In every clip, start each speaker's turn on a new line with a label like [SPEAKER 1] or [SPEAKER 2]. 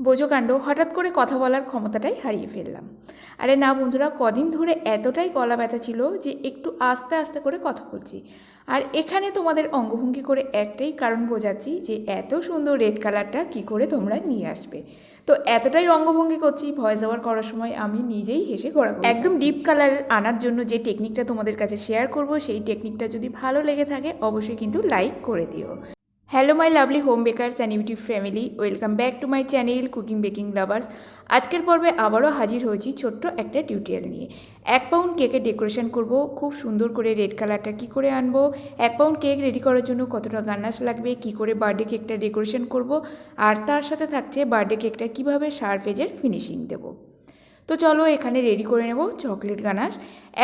[SPEAKER 1] বোঝো কাণ্ড হঠাৎ করে কথা বলার ক্ষমতাটাই হারিয়ে ফেললাম। আরে না বন্ধুরা কদিন ধরে এতটাই গলা ব্যথা ছিল যে একটু আস্তে আস্তে করে কথা বলছি। আর এখানে তোমাদের অঙ্গভঙ্গি করে একটাই কারণ বোঝাচ্ছি যে এত সুন্দর রেড কালারটা কি করে তোমরা নিয়ে আসবে। তো এতটাই অঙ্গভঙ্গি করছি ভয়েস ওভার করার সময় আমি নিজেই হেসে ঘোরা একদম ডিপ কালার আনার জন্য যে টেকনিকটা তোমাদের কাছে শেয়ার করব সেই টেকনিকটা যদি ভালো লেগে থাকে অবশ্যই কিন্তু লাইক করে দিও। Hello my lovely home bakers and YouTube family welcome back to my channel cooking baking lovers আজকের পর্বে আবারও হাজির হয়েছি ছোট্ট একটা টিউটোরিয়াল নিয়ে। এক পাউন্ড কেকের ডেকোরেশন করব, খুব সুন্দর করে রেড কালারটা কি করে আনব, এক পাউন্ড কেক রেডি করার জন্য কতটা গান্নাস লাগবে, কি করে বার্থডে কেকটা ডেকোরেশন করব, আর তার সাথে থাকছে বার্থডে কেকটা কীভাবে শার্প এজের ফিনিশিং দেবো। তো চলো এখানে রেডি করে নেব চকলেট গানাশ।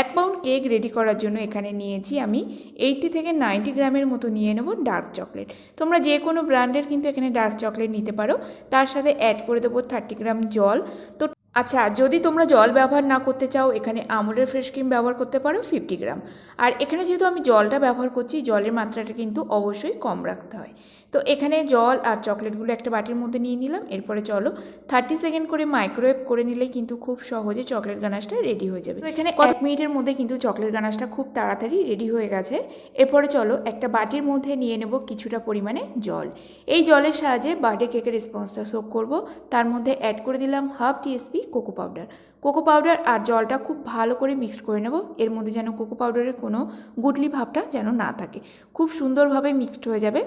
[SPEAKER 1] এক পাউন্ড কেক রেডি করার জন্য এখানে নিয়েছি আমি এইটটি থেকে নাইনটি গ্রামের মতো নিয়ে নেব ডার্ক চকলেট তোমরা যে কোনো ব্র্যান্ডের কিন্তু এখানে ডার্ক চকলেট নিতে পারো। তার সাথে অ্যাড করে দেবো থার্টি গ্রাম জল। তো আচ্ছা যদি তোমরা জল ব্যবহার না করতে চাও, এখানে আমুলের ফ্রেশ ক্রিম ব্যবহার করতে পারো ফিফটি গ্রাম আর এখানে যেহেতু আমি জলটা ব্যবহার করছি, জলের মাত্রাটা কিন্তু অবশ্যই কম রাখতে হয়। তো এখানে জল আর চকলেটগুলো একটা বাটির মধ্যে নিয়ে নিলাম। এরপরে চলো থার্টি সেকেন্ড করে মাইক্রোওয়েভ করে নিলে কিন্তু খুব সহজে চকলেট গানাশটা রেডি হয়ে যাবে। তো এখানে কয়েক মিনিটের মধ্যে কিন্তু চকলেট গানাশটা খুব তাড়াতাড়ি রেডি হয়ে গেছে। এরপরে চলো একটা বাটির মধ্যে নিয়ে নেব কিছুটা পরিমাণে জল। এই জলের সাহায্যে বার্থডে কেকের স্পঞ্জটা সোক করব। তার মধ্যে অ্যাড করে দিলাম half TSP cocoa powder cocoa powder আর জলটা খুব ভালো করে মিক্সড করে নেব। এর মধ্যে যেন কোকো পাউডারের কোনো গুটলি ভাবটা যেন না থাকে। খুব সুন্দরভাবে মিক্সড হয়ে যাবে।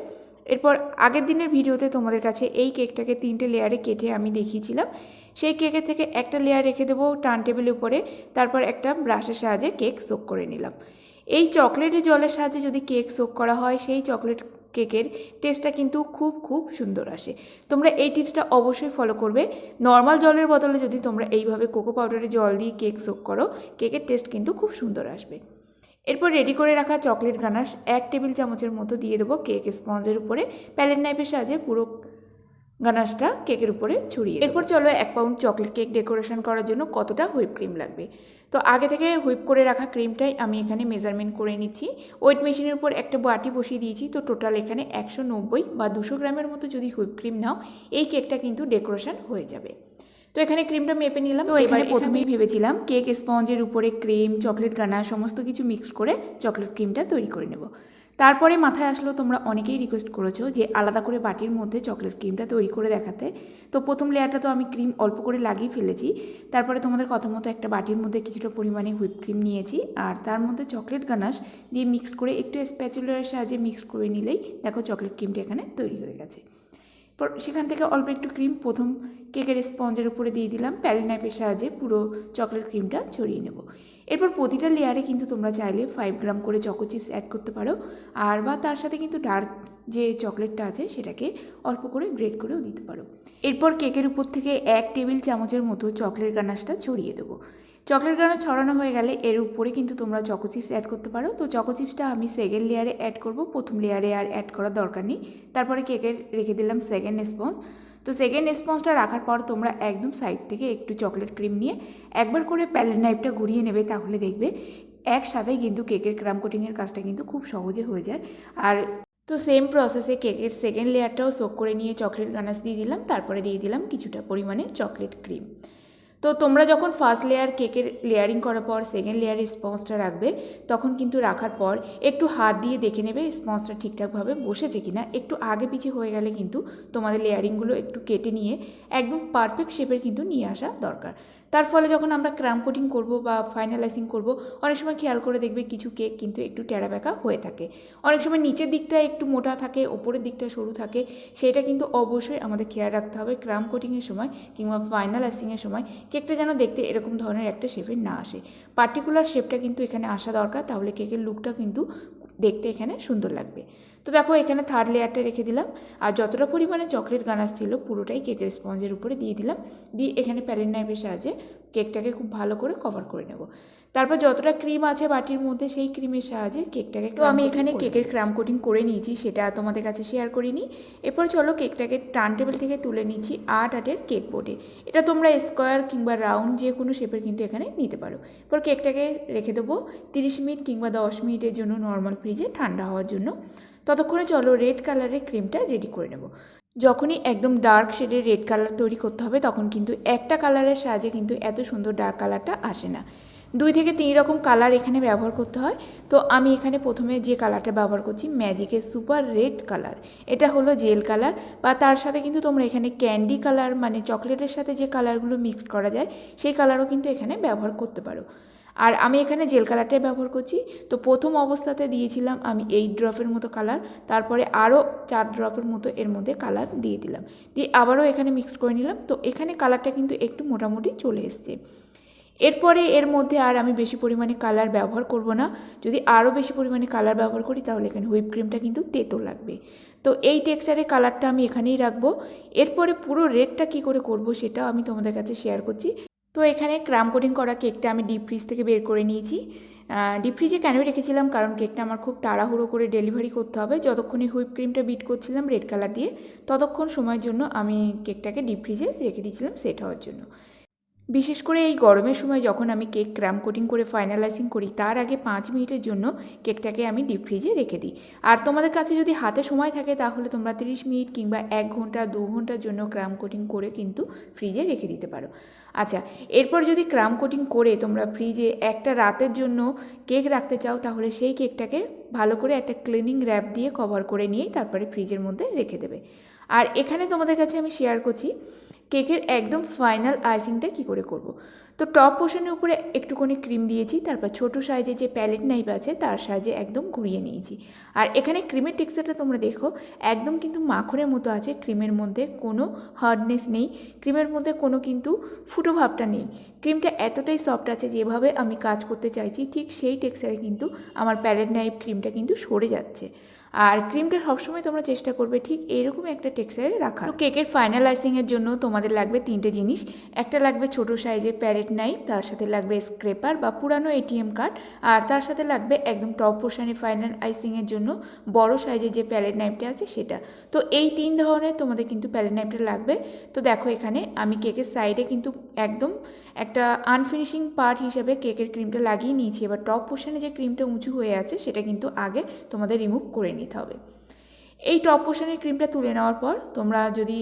[SPEAKER 1] এরপর আগের দিনের ভিডিওতে তোমাদের কাছে এই কেকটাকে তিনটে লেয়ারে কেটে আমি দেখিয়েছিলাম। সেই কেকের থেকে একটা লেয়ার রেখে দেবো টার্ন টেবিলের উপরে, তারপর একটা ব্রাশের সাহায্যে কেক সোক করে নিলাম। এই চকলেটের জলের সাহায্যে যদি কেক সোক করা হয়, সেই চকলেট কেকের টেস্টটা কিন্তু খুব খুব সুন্দর আসে। তোমরা এই টিপসটা অবশ্যই ফলো করবে। নর্মাল জলের বদলে যদি তোমরা এইভাবে কোকো পাউডারে জল দিয়ে কেক সোক করো, কেকের টেস্ট কিন্তু খুব সুন্দর আসবে। এরপর রেডি করে রাখা চকলেট গানাশ এক টেবিল চামচের মতো দিয়ে দেবো কেক স্পঞ্জের উপরে। প্যালেট নাইফের সাহায্যে পুরো গানাশটা কেকের উপরে ছড়িয়ে এরপর চলো এক পাউন্ড চকলেট কেক ডেকোরেশন করার জন্য কতটা হুইপ ক্রিম লাগবে? তো আগে থেকে হুইপ করে রাখা ক্রিমটাই আমি এখানে মেজারমেন্ট করে নিচ্ছি। ওয়েট মেশিনের উপর একটা বাটি বসিয়ে দিয়েছি। তো টোটাল এখানে একশো নব্বই বা দুশো গ্রামের মতো যদি হুইপ ক্রিম নাও, এই কেকটা কিন্তু ডেকোরেশন হয়ে যাবে। তো এখানে ক্রিমটা মেপে নিলাম। তো এখানে প্রথমেই ভেবেছিলাম কেক স্পঞ্জের উপরে ক্রিম চকলেট গানা সমস্ত কিছু মিক্স করে চকলেট ক্রিমটা তৈরি করে নেব। তারপরে মাথায় আসলো তোমরা অনেকেই রিকোয়েস্ট করেছ যে আলাদা করে বাটির মধ্যে চকলেট ক্রিমটা তৈরি করে দেখাতে। তো প্রথম লেয়ারটা তো আমি ক্রিম অল্প করে লাগিয়ে ফেলেছি। তারপরে তোমাদের কথা মতো একটা বাটির মধ্যে কিছুটা পরিমাণে হুইপ ক্রিম নিয়েছি। আর তার মধ্যে চকলেট গানাশ দিয়ে মিক্সড করে একটু স্প্যাচুলারের সাহায্যে মিক্স করে নিলেই দেখো চকলেট ক্রিমটা এখানে তৈরি হয়ে গেছে। সেখান থেকে অল্প একটু ক্রিম প্রথম কেকের স্পঞ্জের উপরে দিয়ে দিলাম প্যালেট নাইফের সাহায্যে পুরো চকলেট ক্রিমটা ছড়িয়ে নেব। এরপর প্রতিটা লেয়ারে কিন্তু তোমরা চাইলে ফাইভ গ্রাম করে চকো চিপস অ্যাড করতে পারো, আর বা তার সাথে কিন্তু ডার্ক যে চকলেটটা আছে সেটাকে অল্প করে গ্রেড করেও দিতে পারো। এরপর কেকের উপর থেকে এক টেবিল চামচের মতো চকলেট গানাশটা ছড়িয়ে দেবো। চকলেট গানা ছড়ানো হয়ে গেলে এর উপরে কিন্তু তোমরা চকো চিপস অ্যাড করতে পারো। তো চকো চিপসটা আমি সেকেন্ড লেয়ারে অ্যাড করব। প্রথম লেয়ারে আর অ্যাড করার দরকার নেই। তারপরে কেকের রেখে দিলাম সেকেন্ড স্পঞ্জ তো সেকেন্ড স্পঞ্জটা রাখার পর তোমরা একদম সাইড থেকে একটু চকলেট ক্রিম নিয়ে একবার করে প্যালেট নাইফটা ঘুরিয়ে নেবে তাহলে দেখবে একসাথেই কিন্তু কেকের ক্রাম কোটিংয়ের কাজটা কিন্তু খুব সহজে হয়ে যায়। আর তো সেম প্রসেসে কেকের সেকেন্ড লেয়ারটাও সোক করে নিয়ে চকলেট গানাস দিয়ে দিলাম। তারপরে দিয়ে দিলাম কিছুটা পরিমাণে চকলেট ক্রিম তো তোমরা যখন ফার্স্ট লেয়ার কেকের লেয়ারিং করার পর সেকেন্ড লেয়ারে স্পঞ্জটা রাখবে, তখন কিন্তু রাখার পর একটু হাত দিয়ে দেখে নেবে স্পঞ্জটা ঠিকঠাকভাবে বসেছে কি না একটু আগে পিছিয়ে হয়ে গেলে কিন্তু তোমাদের লেয়ারিংগুলো একটু কেটে নিয়ে একদম পারফেক্ট শেপের কিন্তু নিয়ে আসা দরকার। তার ফলে যখন আমরা ক্রাম কোটিং করব বা ফাইনালাইজিং করব, অনেক সময় খেয়াল করে দেখবে কিছু কেক কিন্তু একটু টেরা ব্যাকা হয়ে থাকে। অনেক সময় নিচের দিকটা একটু মোটা থাকে, ওপরের দিকটা সরু থাকে। সেটা কিন্তু অবশ্যই আমাদের খেয়াল রাখতে হবে ক্রাম কোটিংয়ের সময় কিংবা ফাইনালাইজিংয়ের সময় কেকটা যেন দেখতে এরকম ধরনের একটা শেপের না আসে। পার্টিকুলার শেপটা কিন্তু এখানে আসা দরকার, তাহলে কেকের লুকটা কিন্তু দেখতে এখানে সুন্দর লাগবে। তো দেখো এখানে থার্ড লেয়ারটা রেখে দিলাম। আর যতটা পরিমাণে চকলেট গানাস ছিল পুরোটাই কেকের স্পঞ্জের উপরে দিয়ে দিলাম। দিয়ে এখানে প্যালেন নাইফের সাহায্যে কেকটাকে খুব ভালো করে কভার করে নেব। তারপর যতটা ক্রিম আছে বাটির মধ্যে সেই ক্রিমের সাহায্যে কেকটাকে তো আমি এখানে কেকের ক্রাম কোটিং করে নিয়েছি সেটা তোমাদের কাছে শেয়ার করিনি। এরপর চলো কেকটাকে টার্ন টেবিল থেকে তুলে নিচ্ছি আট আটের কেক বোর্ডে এটা তোমরা স্কোয়ার কিংবা রাউন্ড যে কোনো শেপের কিন্তু এখানে নিতে পারো। এরপর কেকটাকে রেখে দেবো তিরিশ মিনিট কিংবা দশ মিনিটের জন্য নর্মাল ফ্রিজে ঠান্ডা হওয়ার জন্য। ততক্ষণে চলো রেড কালারের ক্রিমটা রেডি করে নেব। যখনই একদম ডার্ক শেডের রেড কালার তৈরি করতে হবে, তখন কিন্তু একটা কালারের সাহায্যে কিন্তু এত সুন্দর ডার্ক কালারটা আসে না। দুই থেকে তিন রকম কালার এখানে ব্যবহার করতে হয়। তো আমি এখানে প্রথমে যে কালারটা ব্যবহার করছি ম্যাজিকের সুপার রেড কালার। এটা হলো জেল কালার বা তার সাথে কিন্তু তোমরা এখানে ক্যান্ডি কালার মানে চকলেটের সাথে যে কালারগুলো মিক্সড করা যায়, সেই কালারও কিন্তু এখানে ব্যবহার করতে পারো। আর আমি এখানে জেল কালারটাই ব্যবহার করছি। তো প্রথম অবস্থাতে দিয়েছিলাম আমি এইট ড্রপের মতো কালার তারপরে আরও চার ড্রপের মতো এর মধ্যে কালার দিয়ে দিলাম। দিয়ে আবারও এখানে মিক্সড করে নিলাম। তো এখানে কালারটা কিন্তু একটু মোটামুটি চলে এসছে। এরপরে এর মধ্যে আর আমি বেশি পরিমাণে কালার ব্যবহার করব না। যদি আরও বেশি পরিমাণে কালার ব্যবহার করি, তাহলে এখানে হুইপ ক্রিমটা কিন্তু তেতো লাগবে। তো এই টেক্সচারের কালারটা আমি এখানেই রাখব। এরপরে পুরো রেডটা কী করে করব, সেটাও আমি তোমাদের কাছে শেয়ার করছি। তো এখানে ক্রাম কোটিং করা কেকটা আমি ডিপ ফ্রিজ থেকে বের করে নিয়েছি। ডিপ ফ্রিজে কেন রেখেছিলাম? কারণ কেকটা আমার খুব তাড়াহুড়ো করে ডেলিভারি করতে হবে। যতক্ষণই হুইপ ক্রিমটা বিট করছিলাম রেড কালার দিয়ে, ততক্ষণ সময়ের জন্য আমি কেকটাকে ডিপ ফ্রিজে রেখে দিয়েছিলাম সেট হওয়ার জন্য। বিশেষ করে এই গরমের সময় যখন আমি কেক ক্র্যাম কোটিং করে ফাইনালাইজিং করি, তার আগে পাঁচ মিনিটের জন্য কেকটাকে আমি ডিপ ফ্রিজে রেখে দিই। আর তোমাদের কাছে যদি হাতে সময় থাকে, তাহলে তোমরা তিরিশ মিনিট কিংবা এক ঘণ্টা, দু ঘণ্টার জন্য ক্রাম কোটিং করে কিন্তু ফ্রিজে রেখে দিতে পারো। আচ্ছা এরপর যদি ক্রাম কোটিং করে তোমরা ফ্রিজে একটা রাতের জন্য কেক রাখতে চাও, তাহলে সেই কেকটাকে ভালো করে একটা ক্লিনিং র্যাপ দিয়ে কভার করে নিয়েই তারপরে ফ্রিজের মধ্যে রেখে দেবে। আর এখানে তোমাদের কাছে আমি শেয়ার করছি কেকের একদম ফাইনাল আইসিংটা কি করে করব। তো টপ পোর্শনের উপরে একটুখানি ক্রিম দিয়েছি, তারপর ছোট সাইজে যে প্যালেট নাইফ আছে তার সাইজে একদম ঘুরিয়ে নিয়েছি। আর এখানে ক্রিমের টেক্সচারটা তোমরা দেখো, একদম কিন্তু মাখনের মতো আছে, ক্রিমের মধ্যে কোনো হার্ডনেস নেই, ক্রিমের মধ্যে কোনো কিন্তু ফুটো ভাবটা নেই। ক্রিমটা এতটাই সফট আছে যেভাবে আমি কাজ করতে চাইছি, ঠিক সেই টেক্সচারে কিন্তু আমার প্যালেট নাইফ ক্রিমটা কিন্তু সরে যাচ্ছে। আর ক্রিমটা সবসময় তোমরা চেষ্টা করবে ঠিক এরকম একটা টেক্সচারে রাখা তো কেকের ফাইনালাইজিংয়ের জন্য তোমাদের লাগবে তিনটে জিনিস। একটা লাগবে ছোট সাইজের প্যারেট নাইফ তার সাথে লাগবে স্ক্রেপার বা পুরানো এটিএম কার্ড আর তার সাথে লাগবে একদম টপ পোর্শনে ফাইনাল আইসিংয়ের জন্য বড় সাইজের যে প্যালেট নাইফটা আছে সেটা। তো এই তিন ধরনের তোমাদের কিন্তু প্যালেট নাইফটা লাগবে। তো দেখো এখানে আমি কেকের সাইডে কিন্তু একদম একটা আনফিনিশিং পার্ট হিসেবে কেকের ক্রিমটা লাগিয়ে নিয়েছি। এবার টপ পোর্শনে যে ক্রিমটা উঁচু হয়ে আছে সেটা কিন্তু আগে তোমাদের রিমুভ করে নিতে হবে। এই টপ পোর্শনের ক্রিমটা তুলে নেওয়ার পর তোমরা যদি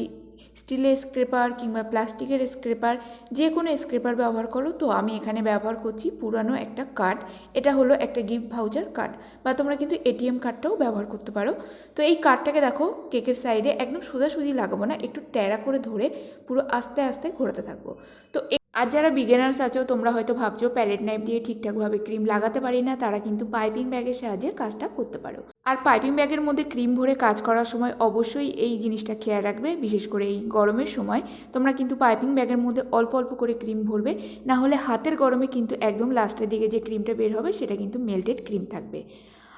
[SPEAKER 1] স্টিলের স্ক্রেপার কিংবা প্লাস্টিকের স্ক্রেপার যে কোনো স্ক্রেপার ব্যবহার করো, তো আমি এখানে ব্যবহার করছি পুরানো একটা কার্ড এটা হলো একটা গিফট ভাউচার কার্ড বা তোমরা কিন্তু এটিএম কার্ডটাও ব্যবহার করতে পারো। তো এই কার্ডটাকে দেখো কেকের সাইডে একদম সোজাসুজি লাগাবো না, একটু ট্যারা করে ধরে পুরো আস্তে আস্তে ঘোরাতে থাকব। তো আর যারা বিগিনার্স আছো, তোমরা হয়তো ভাবছ প্যালেট নাইফ দিয়ে ঠিকঠাকভাবে ক্রিম লাগাতে পারি না, তারা কিন্তু পাইপিং ব্যাগের সাহায্যে কাজটা করতে পারো। আর পাইপিং ব্যাগের মধ্যে ক্রিম ভরে কাজ করার সময় অবশ্যই এই জিনিসটা খেয়াল রাখবে, বিশেষ করে এই গরমের সময়। তোমরা কিন্তু পাইপিং ব্যাগের মধ্যে অল্প অল্প করে ক্রিম ভরবে, না হলে হাতের গরমে কিন্তু একদম লাস্টের দিকে যে ক্রিমটা বের হবে সেটা কিন্তু মেল্টেড ক্রিম থাকবে।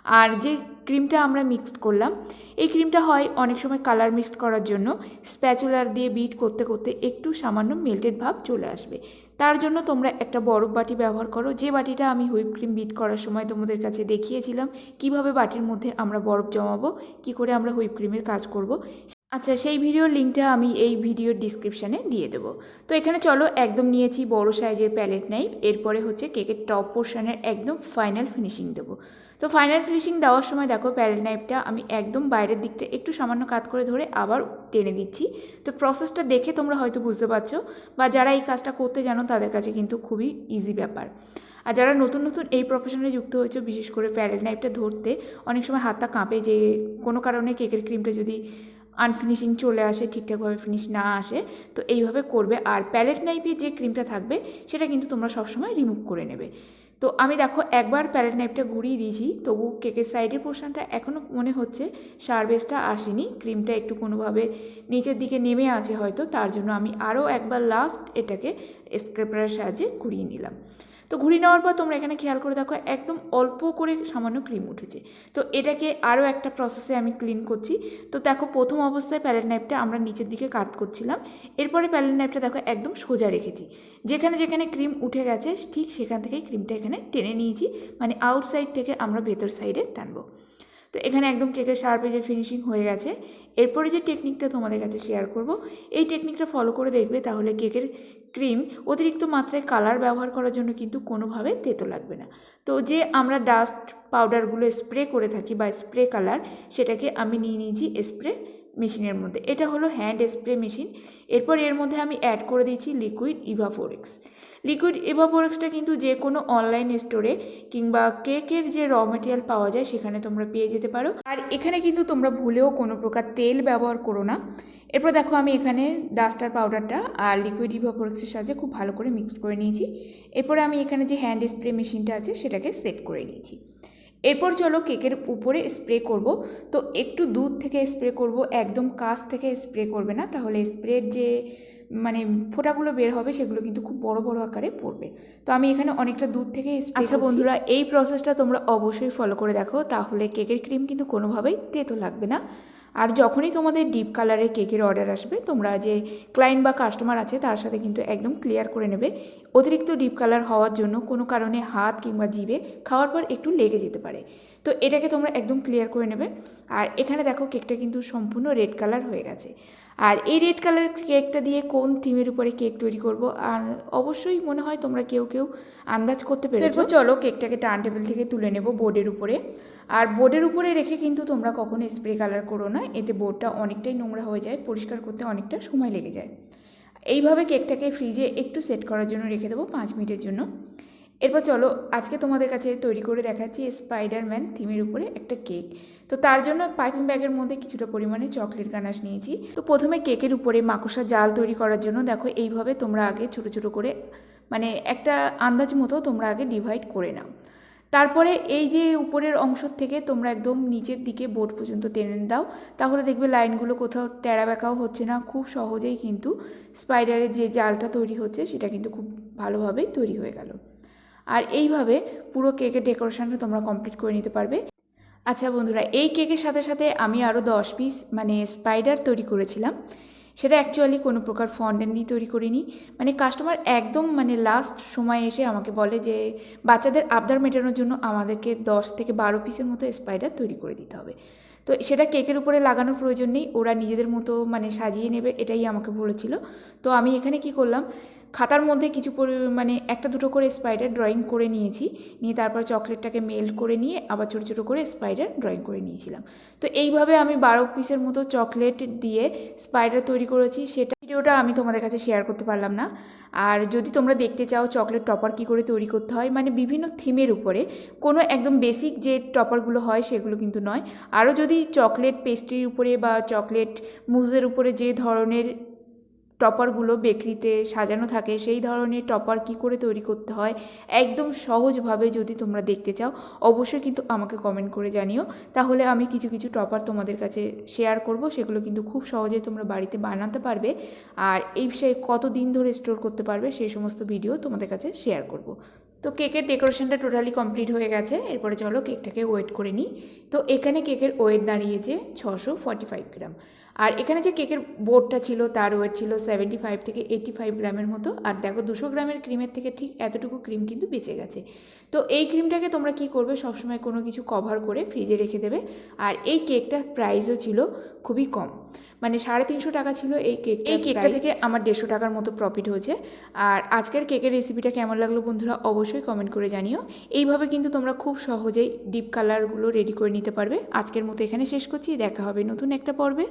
[SPEAKER 1] আর যে ক্রিমটা আমরা মিক্সড করলাম। এই ক্রিমটা হয় অনেক সময় কালার মিক্সড করার জন্য। স্প্যাচুলার দিয়ে বিট করতে করতে একটু সামান্য মেল্টেড ভাব চলে আসবে। তার জন্য তোমরা একটা বরফ বাটি ব্যবহার করো। যে বাটিটা আমি হুইপ ক্রিম বিট করার সময় তোমাদের কাছে দেখিয়েছিলাম, কীভাবে বাটির মধ্যে আমরা বরফ জমাবো, কি করে আমরা হুইপ ক্রিমের কাজ করব। আচ্ছা সেই ভিডিওর লিঙ্কটা আমি এই ভিডিওর ডিসক্রিপশানে দিয়ে দেবো। তো এখানে চলো, একদম নিয়েছি বড় সাইজের প্যালেট নাইফ এরপরে হচ্ছে কেকের টপ পোর্শনের একদম ফাইনাল ফিনিশিং দেবো। তো ফাইনাল ফিনিশিং দেওয়ার সময় দেখো প্যারেল নাইফটা আমি একদম বাইরের দিকটা একটু সামান্য কাট করে ধরে আবার টেনে দিচ্ছি। তো প্রসেসটা দেখে তোমরা হয়তো বুঝতে পারছ, বা যারা এই কাজটা করতে জানো, তাদের কাছে কিন্তু খুবই ইজি ব্যাপার। আর যারা নতুন নতুন এই প্রফেশনে যুক্ত হয়েছে, বিশেষ করে প্যারেল নাইফটা ধরতে, অনেক সময় হাতটা কাঁপে যে কোনো কারণে কেকের ক্রিমটা যদি আনফিনিশিং চলে আসে, ঠিকঠাকভাবে ফিনিশ না আসে, তো এইভাবে করবে। আর প্যালেট নাইফে যে ক্রিমটা থাকবে, সেটা কিন্তু তোমরা সবসময় রিমুভ করে নেবে। তো আমি দেখো একবার প্যালেট নাইফটা ঘুরিয়ে দিয়েছি, তবু কেকের সাইডের পোর্শনটা এখনও মনে হচ্ছে সারবেসটা আসেনি। ক্রিমটা একটু কোনোভাবে নিচের দিকে নেমে আছে হয়তো, তার জন্য আমি আরও একবার লাস্ট এটাকে স্ক্রেপারের সাহায্যে ঘুরিয়ে নিলাম। তো ঘুরিয়ে নেওয়ার পর তোমরা এখানে খেয়াল করে দেখো, একদম অল্প করে সামান্য ক্রিম উঠেছে। তো এটাকে আরও একটা প্রসেসে আমি ক্লিন করছি। তো দেখো, প্রথম অবস্থায় প্যালেট নাইফটা আমরা নিচের দিকে কাট করছিলাম। এরপরে প্যালেট নাইফটা দেখো, একদম সোজা রেখেছি। যেখানে যেখানে ক্রিম উঠে গেছে, ঠিক সেখান থেকেই ক্রিমটা এখানে টেনে নিয়েছি। মানে আউটসাইড থেকে আমরা ভেতর সাইডে টানবো। তো এখানে একদম কেকের শার্পে যে ফিনিশিং হয়ে গেছে, এরপরে যে টেকনিকটা তোমাদের কাছে শেয়ার করব, এই টেকনিকটা ফলো করে দেখবে তাহলে কেকের ক্রিম অতিরিক্ত মাত্রায় কালার ব্যবহার করার জন্য কিন্তু কোনোভাবে তেতো লাগবে না। তো যে আমরা ডাস্ট পাউডারগুলো স্প্রে করে থাকি বা স্প্রে কালার সেটাকে আমি নিয়ে নিয়েছি স্প্রে মেশিনের মধ্যে। এটা হলো হ্যান্ড স্প্রে মেশিন এরপর এর মধ্যে আমি অ্যাড করে দিয়েছি লিকুইড ইভাফোরেক্স লিকুইড ইভাফোরেক্সটা কিন্তু যে কোনো অনলাইন স্টোরে কিংবা কেকের যে র মেটেরিয়াল পাওয়া যায়, সেখানে তোমরা পেয়ে যেতে পারো। আর এখানে কিন্তু তোমরা ভুলেও কোনো প্রকার তেল ব্যবহার করো না। এরপর দেখো আমি এখানে ডাস্টার পাউডারটা আর লিকুইড ইভাপোরেক্সের সাহায্যে খুব ভালো করে মিক্সড করে নিয়েছি। এরপরে আমি এখানে যে হ্যান্ড স্প্রে মেশিনটা আছে, সেটাকে সেট করে নিয়েছি। এরপর চলো কেকের উপরে স্প্রে করব। তো একটু দূর থেকে স্প্রে করব একদম কাছ থেকে স্প্রে করবে না। তাহলে স্প্রের যে মানে ফোঁটাগুলো বের হবে সেগুলো কিন্তু খুব বড় বড় আকারে পড়বে। তো আমি এখানে অনেকটা দূর থেকে আচ্ছা বন্ধুরা এই প্রসেসটা তোমরা অবশ্যই ফলো করে দেখো। তাহলে কেকের ক্রিম কিন্তু কোনোভাবেই তেতো লাগবে না। আর যখনই তোমাদের ডিপ কালারের কেকের অর্ডার আসবে, তোমরা যে ক্লায়েন্ট বা কাস্টমার আছে, তার সাথে কিন্তু একদম ক্লিয়ার করে নেবে। অতিরিক্ত ডিপ কালার হওয়ার জন্য কোনো কারণে হাত কিংবা জিভে খাওয়ার পর একটু লেগে যেতে পারে। তো এটাকে তোমরা একদম ক্লিয়ার করে নেবে। আর এখানে দেখো কেকটা কিন্তু সম্পূর্ণ রেড কালার হয়ে গেছে। আর এই রেড কালার কেকটা দিয়ে কোন থিমের উপরে কেক তৈরি করব? আর অবশ্যই মনে হয় তোমরা কেউ কেউ আন্দাজ করতে পেরেছ। চলো কেকটাকে টার্ন টেবিল থেকে তুলে নেব বোর্ডের উপরে। আর বোর্ডের উপরে রেখে কিন্তু তোমরা কখনো স্প্রে কালার করো না। এতে বোর্ডটা অনেকটাই নোংরা হয়ে যায়, পরিষ্কার করতে অনেকটা সময় লেগে যায়। এইভাবে কেকটাকে ফ্রিজে একটু সেট করার জন্য রেখে দেবো পাঁচ মিনিটের জন্য। এরপর চলো, আজকে তোমাদের কাছে তৈরি করে দেখাচ্ছি স্পাইডারম্যান থিমের উপরে একটা কেক তো তার জন্য পাইপিং ব্যাগের মধ্যে কিছুটা পরিমাণে চকলেট গানাশ নিয়েছি। তো প্রথমে কেকের উপরে মাকড়সা জাল তৈরি করার জন্য দেখো, এইভাবে তোমরা আগে ছোট ছোট করে মানে একটা আন্দাজ মতো তোমরা আগে ডিভাইড করে নাও। তারপরে এই যে উপরের অংশ থেকে তোমরা একদম নিচের দিকে বোর্ড পর্যন্ত টেনে দাও, তাহলে দেখবে লাইনগুলো কোথাও টেরা বেঁকাও হচ্ছে না, খুব সহজেই কিন্তু স্পাইডারের যে জালটা তৈরি হচ্ছে, সেটা কিন্তু খুব ভালোভাবেই তৈরি হয়ে গেল। আর এইভাবে পুরো কেকের ডেকোরেশনটা তোমরা কমপ্লিট করে নিতে পারবে। আচ্ছা বন্ধুরা, এই কেকের সাথে সাথে আমি আরও দশ পিস মানে স্পাইডার তৈরি করেছিলাম। সেটা অ্যাকচুয়ালি কোনো প্রকার ফন্ডেন দিয়ে তৈরি করিনি। মানে কাস্টমার একদম মানে লাস্ট সময় এসে আমাকে বলে যে, বাচ্চাদের আবদার মেটানোর জন্য আমাদেরকে দশ থেকে বারো পিসের মতো স্পাইডার তৈরি করে দিতে হবে। তো সেটা কেকের উপরে লাগানোর প্রয়োজন নেই, ওরা নিজেদের মতো মানে সাজিয়ে নেবে, এটাই আমাকে বলেছিল। তো আমি এখানে কি করলাম খাতার মধ্যে কিছু মানে একটা দুটো করে স্পাইডার ড্রয়িং করে নিয়েছি। নিয়ে তারপর চকলেটটাকে মেল্ট করে নিয়ে আবার ছোটো ছোটো করে স্পাইডার ড্রয়িং করে নিয়েছিলাম। তো এইভাবে আমি বারো পিসের মতো চকলেট দিয়ে স্পাইডার তৈরি করেছি। সেটা ভিডিওটা আমি তোমাদের কাছে শেয়ার করতে পারলাম না। আর যদি তোমরা দেখতে চাও চকলেট টপার কী করে তৈরি করতে হয় মানে বিভিন্ন থিমের উপরে, কোনো একদম বেসিক যে টপারগুলো হয় সেগুলো কিন্তু নয়। আরও যদি চকলেট পেস্ট্রির উপরে বা চকলেট মুজের উপরে যে ধরনের টপারগুলো বেকরিতে সাজানো থাকে, সেই ধরনের টপার কি করে তৈরি করতে হয় একদম সহজভাবে যদি তোমরা দেখতে চাও, অবশ্যই কিন্তু আমাকে কমেন্ট করে জানিও। তাহলে আমি কিছু কিছু টপার তোমাদের কাছে শেয়ার করব, সেগুলো কিন্তু খুব সহজে তোমরা বাড়িতে বানাতে পারবে আর এই বিষয়ে কত দিন ধরে স্টোর করতে পারবে সেই সমস্ত ভিডিও তোমাদের কাছে শেয়ার করব। তো কেকের ডেকোরেশনটা টোটালি কমপ্লিট হয়ে গেছে, এরপরে চলো কেকটাকে ওয়েট করে নিই। তো এখানে কেকের ওয়েট দাঁড়িয়েছে ছশো ফর্টি ফাইভ গ্রাম আর এখানে যে কেকের বোর্ডটা ছিল তার ওয়েট ছিল সেভেন্টি ফাইভ থেকে এইটি ফাইভ গ্রামের মতো। আর দেখো দুশো গ্রামের ক্রিমের থেকে ঠিক এতটুকু ক্রিম কিন্তু বেঁচে গেছে। তো এই ক্রিমটাকে তোমরা কি করবে? সবসময় কোনো কিছু কভার করে ফ্রিজে রেখে দেবে। আর এই কেকটার প্রাইসও ছিল খুবই কম। মানে সাড়ে তিনশো টাকা ছিল এই কেক এই কেকটা থেকে আমার দেড়শো টাকার মতো প্রফিট হয়েছে। আর আজকের কেকের রেসিপিটা কেমন লাগল বন্ধুরা অবশ্যই কমেন্ট করে জানিও। এইভাবে কিন্তু তোমরা খুব সহজেই ডিপ কালারগুলো রেডি করে নিতে পারবে। আজকের মতো এখানে শেষ করছি। দেখা হবে নতুন একটা পর্বে।